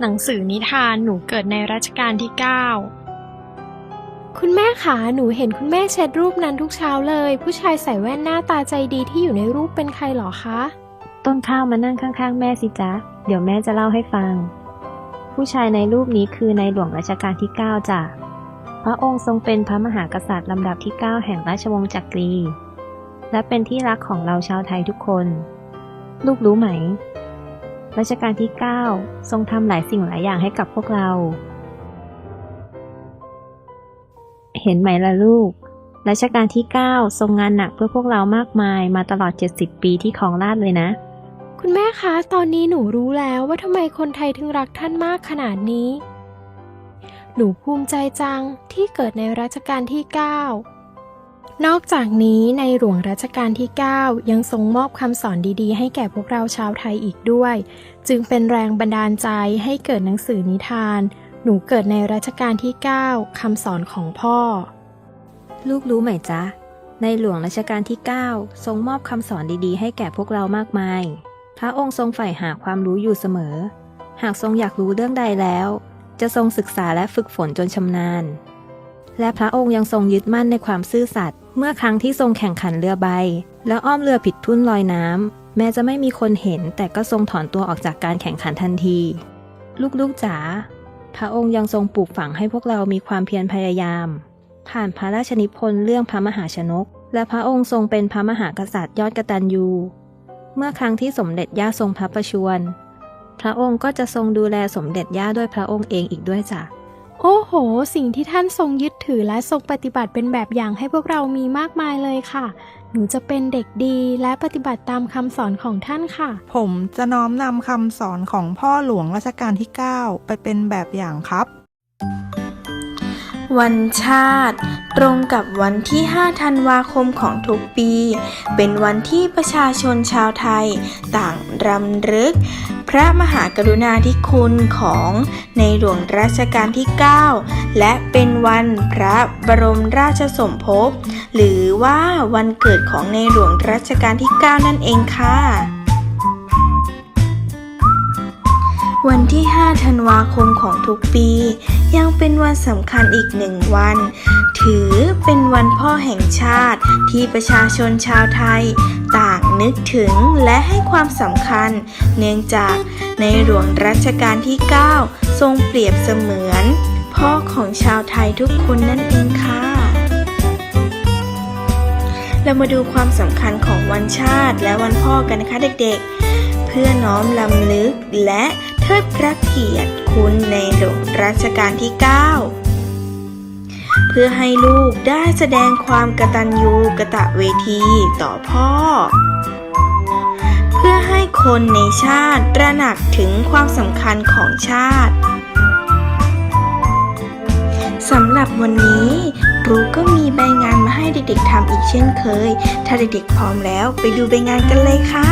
หนังสือนิทานหนูเกิดในรัชกาลที่คุณแม่ขาหนูเห็นคุณแม่เช็ดรูปนั้นทุกเช้าเลย ผู้ชายใส่แว่นหน้าตาใจดีที่อยู่ในรูปเป็นใครหรอคะ ต้นข้าวมานั่งข้างๆ แม่สิจ๊ะ เดี๋ยวแม่จะเล่าให้ฟัง ผู้ชายในรูปนี้คือในหลวงรัชกาลที่ 9จ้ะพระองค์ทรงเป็นพระมหากษัตริย์ลำดับที่ 9 แห่งราชวงศ์จักรี และเป็นที่รักของเราชาวไทยทุกคน ลูกรู้ไหม รัชกาลที่ 9 ทรงทำหลายสิ่งหลายอย่างให้กับพวกเรา เห็นไหมล่ะลูก รัชกาลที่ 9 ทรงงานหนักเพื่อพวกเรามากมายมาตลอด 70 ปีที่ครองราชเลยนะ คุณแม่คะ ตอนนี้หนูรู้แล้วว่าทำไมคนไทยถึงรักท่านมากขนาดนี้ หนูภูมิใจจังที่เกิดในรัชกาลที่ 9 นอกจากนี้ในหลวงรัชกาลที่ 9 ยังทรงมอบคำสอนดีๆ ให้แก่พวกเราชาวไทยอีกด้วย จึงเป็นแรงบันดาลใจให้เกิดหนังสือนิทาน หนูเกิดในรัชกาลที่ 9 คำสอนของพ่อ ลูกรู้ไหมจ๊ะ ในหลวงรัชกาลที่ 9 ทรงมอบคำสอนดีๆ ให้แก่พวกเรามากมาย พระองค์ทรงใฝ่หาความรู้อยู่เสมอ หากทรงอยากรู้เรื่องใดแล้ว จะทรงศึกษาและฝึกฝนจนชำนาญ และพระองค์ยังทรงยึดมั่นในความซื่อสัตย์ เมื่อครั้งที่ทรงแข่งขันเรือใบ แล้วอ้อมเรือผิดทุ่นลอยน้ำแม้จะไม่มีคนเห็น แต่ก็ทรงถอนตัวออกจากการแข่งขันทันที ลูกๆจ๋าพระองค์ยังทรงปลูกฝังให้พวกเรามีความเพียรพยายาม ผ่านพระราชนิพนธ์เรื่องพระมหาชนก และพระองค์ทรงเป็นพระมหากษัตริย์ยอดกตัญญูเมื่อครั้งที่สมเด็จย่าทรงพระประชวรพระองค์ก็จะทรงดูแลสมเด็จย่าด้วยพระองค์เองอีกด้วยจ้ะ โอ้โห สิ่งที่ท่านทรงยึดถือและทรงปฏิบัติเป็นแบบอย่างให้พวกเรามีมากมายเลยค่ะ หนูจะเป็นเด็กดีและปฏิบัติตามคำสอนของท่านค่ะ ผมจะน้อมนำคำสอนของพ่อหลวงรัชกาลที่ 9 ไปเป็นแบบอย่างครับ วันชาติ ตรงกับวันที่ 5 ธันวาคมของทุกปี เป็นวันที่ประชาชนชาวไทย ต่างรำลึก พระมหากรุณาธิคุณของในหลวงรัชกาลที่ 9 และเป็นวันพระบรมราชสมภพ หรือว่าวันเกิดของในหลวงรัชกาลที่ 9 นั่นเองค่ะ วันที่ 5 ธันวาคมของทุกปี ยังเป็นวันสำคัญอีกหนึ่งวัน ถือเป็นวันพ่อแห่งชาติที่ประชาชนชาวไทย ต่างนึกถึงและให้ความสำคัญ เนื่องจากในหลวงรัชกาลที่ 9 ทรงเปรียบเสมือน พ่อของชาวไทยทุกคนนั่นเองค่ะเรามาดูความสำคัญของวันชาติและวันพ่อกันนะคะเด็กๆ เพื่อน้อมลำลึกและ เทิดพระเกียรติคุณในหลวงรัชกาลที่ 9 เพื่อให้ลูกได้แสดงความกตัญญูกะตะเวทีต่อพ่อ เพื่อให้คนในชาติตระหนักถึงความสำคัญของชาติสำหรับวันนี้ครูก็มีใบงานมาให้เด็กๆทำอีกเช่นเคย ถ้าเด็กๆพร้อมแล้วไปดูใบงานกันเลยค่ะ